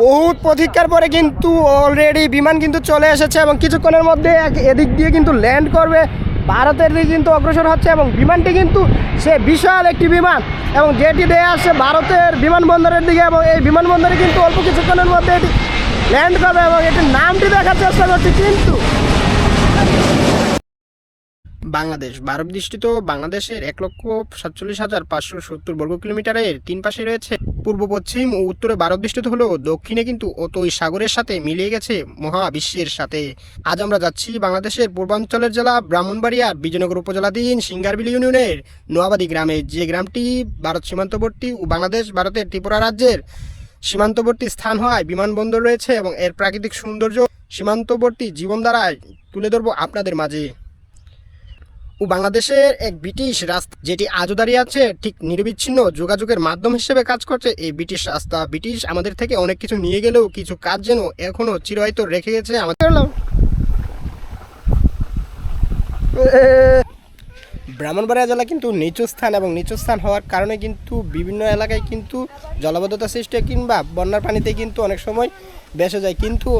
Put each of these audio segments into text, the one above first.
বহুত প্রতীক্ষার পরে কিন্তু অলরেডি বিমান কিন্তু চলে এসেছে এবং কিছুক্ষণের মধ্যে এদিক দিয়ে কিন্তু ল্যান্ড করবে। ভারতের দিকে কিন্তু অগ্রসর হচ্ছে এবং বিমানটি কিন্তু সে বিশাল একটি বিমান এবং যেটি দেয়া আসছে ভারতের বিমানবন্দরের দিকে এবং এই বিমানবন্দরে কিন্তু অল্প কিছুক্ষণের মধ্যে এটি ল্যান্ড করবে এবং এটির নামটি দেখার চেষ্টা করছি কিন্তু বাংলাদেশ। ভারত দৃষ্টিত বাংলাদেশের এক লক্ষ সাতচল্লিশ হাজার পাঁচশো সত্তর বর্গ কিলোমিটারের তিন পাশে রয়েছে পূর্ব, পশ্চিম ও উত্তরে ভারত দৃষ্টিত হলেও দক্ষিণে কিন্তু অতই সাগরের সাথে মিলিয়ে গেছে মহাবিশ্বের সাথে। আজ আমরা যাচ্ছি বাংলাদেশের পূর্বাঞ্চলের জেলা ব্রাহ্মণবাড়িয়া বিজয়নগর উপজেলাধীন সিঙ্গারবিল ইউনিয়নের নোয়াবাদী গ্রামে। যে গ্রামটি ভারত সীমান্তবর্তী ও বাংলাদেশ ভারতের ত্রিপুরা রাজ্যের সীমান্তবর্তী স্থান হওয়ায় বিমানবন্দর রয়েছে এবং এর প্রাকৃতিক সৌন্দর্য সীমান্তবর্তী জীবনধারায় তুলে ধরবো আপনাদের মাঝে। ও বাংলাদেশের এক ব্রিটিশ রাস্তা যেটি আজও দাঁড়িয়ে আছে, ঠিক নিরবিচ্ছিন্ন যোগাযোগের মাধ্যম হিসেবে কাজ করছে। এই ব্রিটিশ রাস্তা ব্রিটিশ আমাদের থেকে অনেক কিছু নিয়ে গেলেও কিছু কাজ যেন এখনও চিরায়ত রেখে গেছে আমাদের। ব্রাহ্মণবাড়িয়া জেলা কিন্তু নিচু স্থান এবং নিচু স্থান হওয়ার কারণে কিন্তু বিভিন্ন এলাকায় কিন্তু জলাবদ্ধতা সৃষ্টি কিংবা বন্যার পানিতে কিন্তু অনেক সময় বেসে যায়। কিন্তু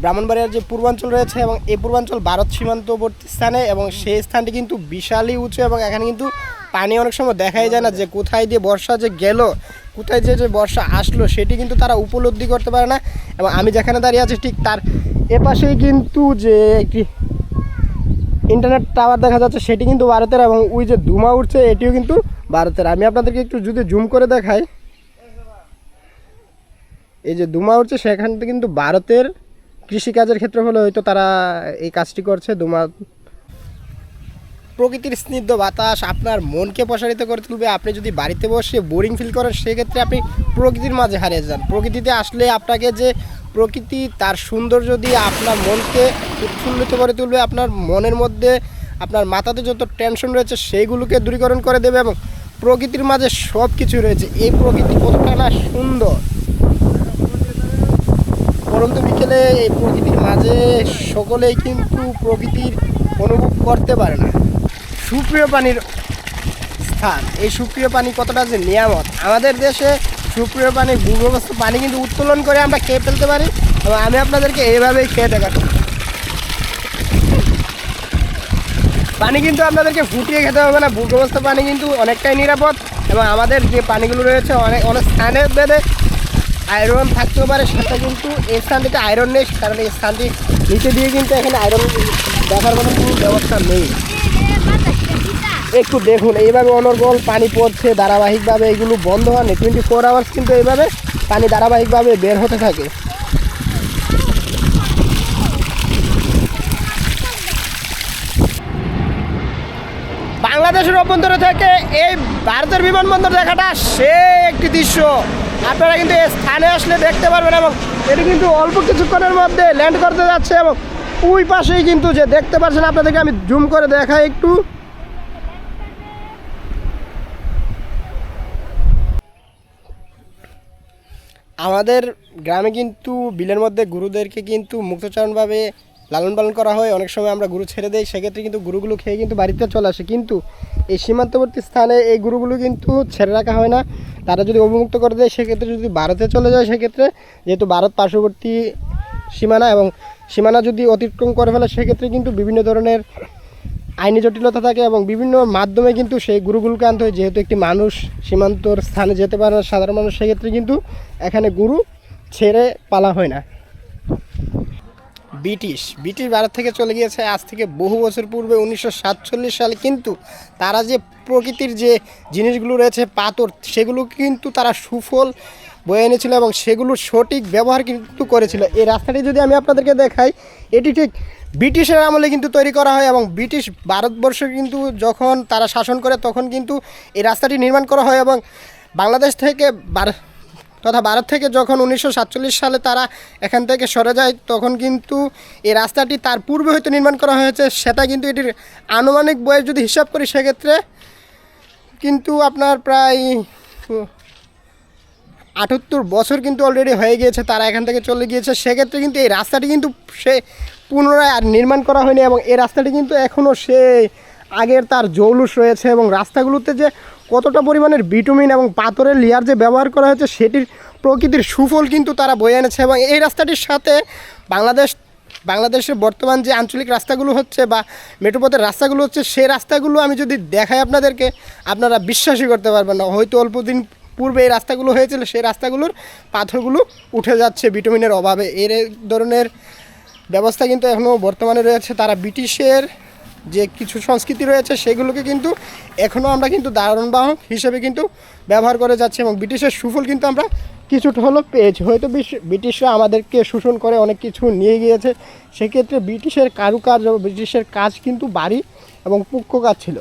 ব্রাহ্মণবাড়িয়ার যে পূর্বাঞ্চল রয়েছে এবং এই পূর্বাঞ্চল ভারত সীমান্তবর্তী স্থানে এবং সেই স্থানটি কিন্তু বিশালই উঁচু এবং এখানে কিন্তু পানি অনেক সময় দেখাই যায় না যে কোথায় দিয়ে বর্ষা যে গেল, কোথায় যে যে বর্ষা আসলো সেটি কিন্তু তারা উপলব্ধি করতে পারে না এবং আমি যেখানে দাঁড়িয়ে আছি ঠিক তার এপাশেই কিন্তু যে একটি ইন্টারনেট টাওয়ার দেখা যাচ্ছে সেটি কিন্তু ভারতের এবং ওই যে ধুমা উঠছে এটিও কিন্তু ভারতের। আমি আপনাদেরকে একটু যদি জুম করে দেখাই। এই যে ধুমা উঠছে সেখান থেকে কিন্তু ভারতের কৃষিকাজের ক্ষেত্রে হলে হয়তো তারা এই কাজটি করছে ধুমা প্রকৃতির স্নিগ্ধ বাতাস আপনার মনকে প্রসারিত করে তুলবে। আপনি যদি বাড়িতে বসে বোরিং ফিল করেন, সেক্ষেত্রে আপনি প্রকৃতির মাঝে হারিয়ে যান। প্রকৃতিতে আসলে আপনাকে যে প্রকৃতি, তার সৌন্দর্য দিয়ে আপনার মনকে উৎফুল্লিত করে তুলবে, আপনার মনের মধ্যে, আপনার মাথাতে যত টেনশন রয়েছে, সেইগুলোকে দূরীকরণ করে দেবে এবং প্রকৃতির মাঝে সব কিছু রয়েছে। এই প্রকৃতি কতটা না সুন্দর। পরন্তু বিকেলে এই প্রকৃতির মাঝে সকলেই কিন্তু প্রকৃতির অনুভব করতে পারে না। সুপ্রিয় পানির স্থান, এই সুপ্রিয় পানি কতটা যে নিয়ামত। আমাদের দেশে সুপ্রিয় পানি ভূগর্ভস্থ পানি কিন্তু উত্তোলন করে আমরা খেয়ে ফেলতে পারি এবং আমি আপনাদেরকে এইভাবেই খেয়ে দেখাচ্ছি। পানি কিন্তু আপনাদেরকে ফুটিয়ে খেতে হবে না। ভূগর্ভস্থ পানি কিন্তু অনেকটাই নিরাপদ এবং আমাদের যে পানিগুলো রয়েছে অনেক অনেক স্থানে বেঁধে আয়রন থাকতেও পারে, সেটা কিন্তু এই স্থানটিতে আয়রন নেই, কারণ এই স্থানটি নিচে দিয়ে কিন্তু এখানে আয়রন দেখার মতো কোনো ব্যবস্থা নেই। একটু দেখুন, এইভাবে অনর্গল পানি পড়ছে ধারাবাহিকভাবে, এগুলো বন্ধ হয়নি টোয়েন্টি ফোর আওয়ার্স কিন্তু এইভাবে পানি ধারাবাহিকভাবে বের হতে থাকে। বাংলাদেশের অভ্যন্তরে থেকে এই ভারতের বিমানবন্দর দেখাটা সে একটি দৃশ্য। আপনারা কিন্তু স্থানে আসলে দেখতে পারবেন এবং এটি কিন্তু অল্প কিছুক্ষণের মধ্যে ল্যান্ড করতে যাচ্ছে এবং ওই পাশেই কিন্তু যে দেখতে পাচ্ছেন আপনাদেরকে আমি জুম করে দেখাই একটু। আমাদের গ্রামে কিন্তু বিলের মধ্যে গুরুদেরকে কিন্তু মুক্তচারণভাবে লালন পালন করা হয়। অনেক সময় আমরা গুরু ছেড়ে দেই, সেক্ষেত্রে কিন্তু গুরুগুলো খেয়ে কিন্তু বাড়িতে চলে আসে। কিন্তু এই সীমান্তবর্তী স্থানে এই গরুগুলো কিন্তু ছেড়ে রাখা হয় না। তারা যদি অবমুক্ত করে দেয়, সেক্ষেত্রে যদি ভারতে চলে যায়, সেক্ষেত্রে যেহেতু ভারত পার্শ্ববর্তী সীমানা এবং সীমানা যদি অতিক্রম করে ফেলে, সেক্ষেত্রে কিন্তু বিভিন্ন ধরনের আইনি জটিলতা থাকে এবং বিভিন্ন মাধ্যমে কিন্তু সেই গুরুগুলোকে আনতে হয়। যেহেতু একটি মানুষ সীমান্তর স্থানে যেতে পারে না, সাধারণ মানুষ, সেক্ষেত্রে কিন্তু এখানে গুরু ছেড়ে পালা হয় না। ব্রিটিশ। ব্রিটিশ ভারত থেকে চলে গিয়েছে আজ থেকে বহু বছর পূর্বে, উনিশশো সাতচল্লিশ সালে। কিন্তু তারা যে প্রকৃতির যে জিনিসগুলো রয়েছে, পাথর, সেগুলো কিন্তু তারা সুফল বয়ে এনেছিল এবং সেগুলোর সঠিক ব্যবহার কিন্তু করেছিল। এই রাস্তাটি যদি আমি আপনাদেরকে দেখাই, এটি ঠিক ব্রিটিশের আমলে কিন্তু তৈরি করা হয় এবং ব্রিটিশ ভারতবর্ষ কিন্তু যখন তারা শাসন করে, তখন কিন্তু এই রাস্তাটি নির্মাণ করা হয় এবং বাংলাদেশ থেকে তথা ভারত থেকে যখন উনিশশো সাতচল্লিশ সালে তারা এখান থেকে সরে যায়, তখন কিন্তু এই রাস্তাটি তার পূর্বে হয়তো নির্মাণ করা হয়েছে। সেটা কিন্তু এটির আনুমানিক বয়স যদি হিসাব করি, সেক্ষেত্রে কিন্তু আপনার প্রায় আটাত্তর বছর কিন্তু অলরেডি হয়ে গিয়েছে, তারা এখান থেকে চলে গিয়েছে। সেক্ষেত্রে কিন্তু এই রাস্তাটি কিন্তু সে পুনরায় আর নির্মাণ করা হয়নি এবং এই রাস্তাটি কিন্তু এখনও সে আগের তার জৌলুস রয়েছে এবং রাস্তাগুলোতে যে কতটা পরিমাণের ভিটামিন এবং পাথরের লেয়ার যে ব্যবহার করা হয়েছে, সেটির প্রকৃতির সুফল কিন্তু তারা বয়ে এনেছে এবং এই রাস্তাটির সাথে বাংলাদেশ, বাংলাদেশের বর্তমান যে আঞ্চলিক রাস্তাগুলো হচ্ছে বা মেট্রোপথের রাস্তাগুলো হচ্ছে সেই রাস্তাগুলো আমি যদি দেখাই আপনাদেরকে, আপনারা বিশ্বাসই করতে পারবেন না। হয়তো অল্প দিন পূর্বে এই রাস্তাগুলো হয়েছিল, সেই রাস্তাগুলোর পাথরগুলো উঠে যাচ্ছে ভিটামিনের অভাবে। এর ধরনের ব্যবস্থা কিন্তু এখনও বর্তমানে রয়েছে। তারা ব্রিটিশের যে কিছু সংস্কৃতি রয়েছে সেগুলোকে কিন্তু এখনও আমরা কিন্তু দারণবাহক হিসেবে কিন্তু ব্যবহার করে যাচ্ছি এবং ব্রিটিশের সুফল কিন্তু আমরা কিছুটা হলো পেয়েছি। হয়তো ব্রিটিশরা আমাদেরকে শোষণ করে অনেক কিছু নিয়ে গিয়েছে। সেক্ষেত্রে ব্রিটিশের কারুকাজ ব্রিটিশের কাজ কিন্তু বাড়ি এবং পুক্ষ কাজ ছিল।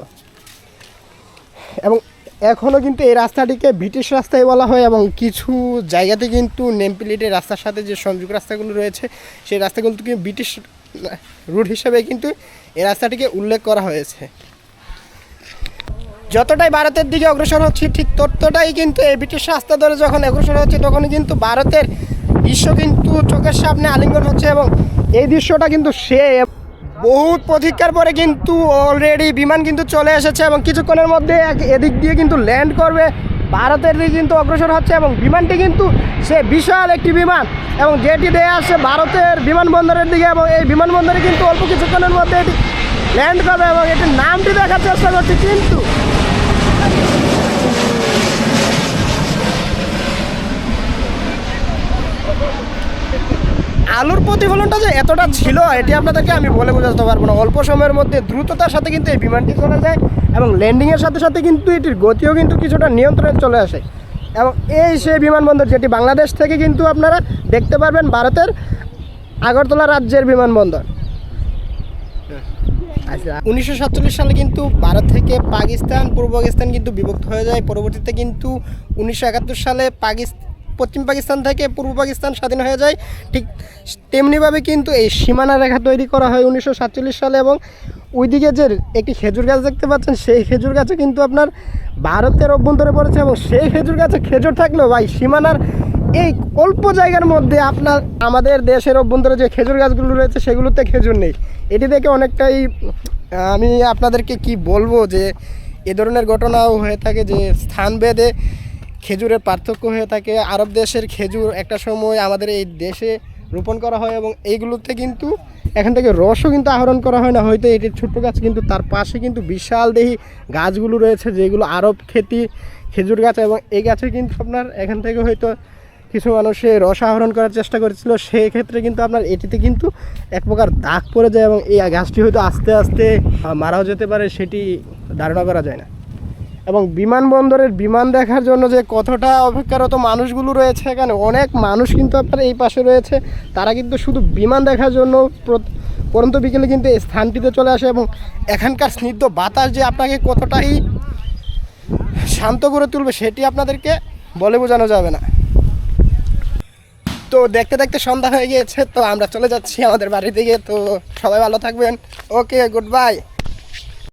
এবং এখনও কিন্তু এই রাস্তাটিকে ব্রিটিশ রাস্তায় বলা হয় এবং কিছু জায়গাতে কিন্তু নেমপ্লেটের রাস্তার সাথে যে সংযোগ রাস্তাগুলো রয়েছে, সেই রাস্তাগুলোকে ব্রিটিশ রুট হিসেবে কিন্তু এই রাস্তাটিকে উল্লেখ করা হয়েছে। যতটাই ভারতের দিকে অগ্রসর হচ্ছে, ঠিক ততটাই কিন্তু এই ব্রিটিশ রাস্তা ধরে যখন অগ্রসর হচ্ছে, তখন কিন্তু ভারতের দৃশ্য কিন্তু চোখের সামনে আলিঙ্গন হচ্ছে এবং এই দৃশ্যটা কিন্তু সে বহুত প্রতীক্ষার পরে কিন্তু অলরেডি বিমান কিন্তু চলে এসেছে এবং কিছুক্ষণের মধ্যে এদিক দিয়ে কিন্তু ল্যান্ড করবে। ভারতের দিকে কিন্তু অগ্রসর হচ্ছে এবং বিমানটি কিন্তু সে বিশাল একটি বিমান এবং যেটি দেয়া আসছে ভারতের বিমানবন্দরের দিকে এবং এই বিমানবন্দরে কিন্তু অল্প কিছুক্ষণের মধ্যে এটি ল্যান্ড করবে এবং এটির নামটি দেখার চেষ্টা করছি কিন্তু আলুর প্রতিফলনটা যে এতটা ছিল, এটি আপনাদেরকে আমি বলে বোঝাতে পারব না। অল্প সময়ের মধ্যে দ্রুততার সাথে কিন্তু এই বিমানটি চলে যায় এবং ল্যান্ডিংয়ের সাথে সাথে কিন্তু এটির গতিও কিন্তু কিছুটা নিয়ন্ত্রণে চলে আসে। এবং এই সেই বিমানবন্দর যেটি বাংলাদেশ থেকে কিন্তু আপনারা দেখতে পারবেন ভারতের আগরতলা রাজ্যের বিমানবন্দর। আচ্ছা উনিশশো সাতচল্লিশ সালে কিন্তু ভারত থেকে পাকিস্তান, পূর্ব পাকিস্তান কিন্তু বিভক্ত হয়ে যায়। পরবর্তীতে কিন্তু উনিশশো একাত্তর সালে পাকিস্তান পশ্চিম পাকিস্তান থেকে পূর্ব পাকিস্তান স্বাধীন হয়ে যায়। ঠিক তেমনিভাবে কিন্তু এই সীমানা রেখা তৈরি করা হয় উনিশশো সাতচল্লিশ সালে এবং ওইদিকে যে একটি খেজুর গাছ দেখতে পাচ্ছেন, সেই খেজুর গাছে কিন্তু আপনার ভারতের অভ্যন্তরে পড়েছে এবং সেই খেজুর গাছে খেজুর থাকলেও ভাই সীমানার এই অল্প জায়গার মধ্যে আপনার আমাদের দেশের অভ্যন্তরে যে খেজুর গাছগুলো রয়েছে, সেগুলোতে খেজুর নেই। এটি দেখে অনেকটাই আমি আপনাদেরকে কি বলব যে এ ধরনের ঘটনাও হয়ে থাকে যে স্থানভেদে খেজুরের পার্থক্য হয়ে থাকে। আরব দেশের খেজুর একটা সময় আমাদের এই দেশে রোপণ করা হয় এবং এইগুলোতে কিন্তু এখান থেকে রসও কিন্তু আহরণ করা হয় না। হয়তো এটির ছোট্ট গাছ, কিন্তু তার পাশে কিন্তু বিশাল দেহি গাছগুলো রয়েছে যেগুলো আরব খেতি, খেজুর গাছ এবং এই গাছে কিন্তু আপনার এখান থেকে হয়তো কিছু মানুষে রস আহরণ করার চেষ্টা করেছিল। সেই ক্ষেত্রে কিন্তু আপনার এটিতে কিন্তু এক প্রকার দাগ পড়ে যায় এবং এই গাছটি হয়তো আস্তে আস্তে মারাও যেতে পারে, সেটি ধারণা করা যায় না। এবং বিমানবন্দরের বিমান দেখার জন্য যে কতটা অপেক্ষারত মানুষগুলো রয়েছে এখানে, অনেক মানুষ কিন্তু আপনার এই পাশে রয়েছে। তারা কিন্তু শুধু বিমান দেখার জন্য প্র- পরন্ত বিকেলে কিন্তু এই স্থানটিতে চলে আসে এবং এখানকার স্নিগ্ধ বাতাস যে আপনাকে কতটাই শান্ত করে তুলবে সেটি আপনাদেরকে বলে বোঝানো যাবে না। তো দেখতে দেখতে সন্ধ্যা হয়ে গিয়েছে, তো আমরা চলে যাচ্ছি আমাদের বাড়ি থেকে তো সবাই ভালো থাকবেন। Okay, good bye.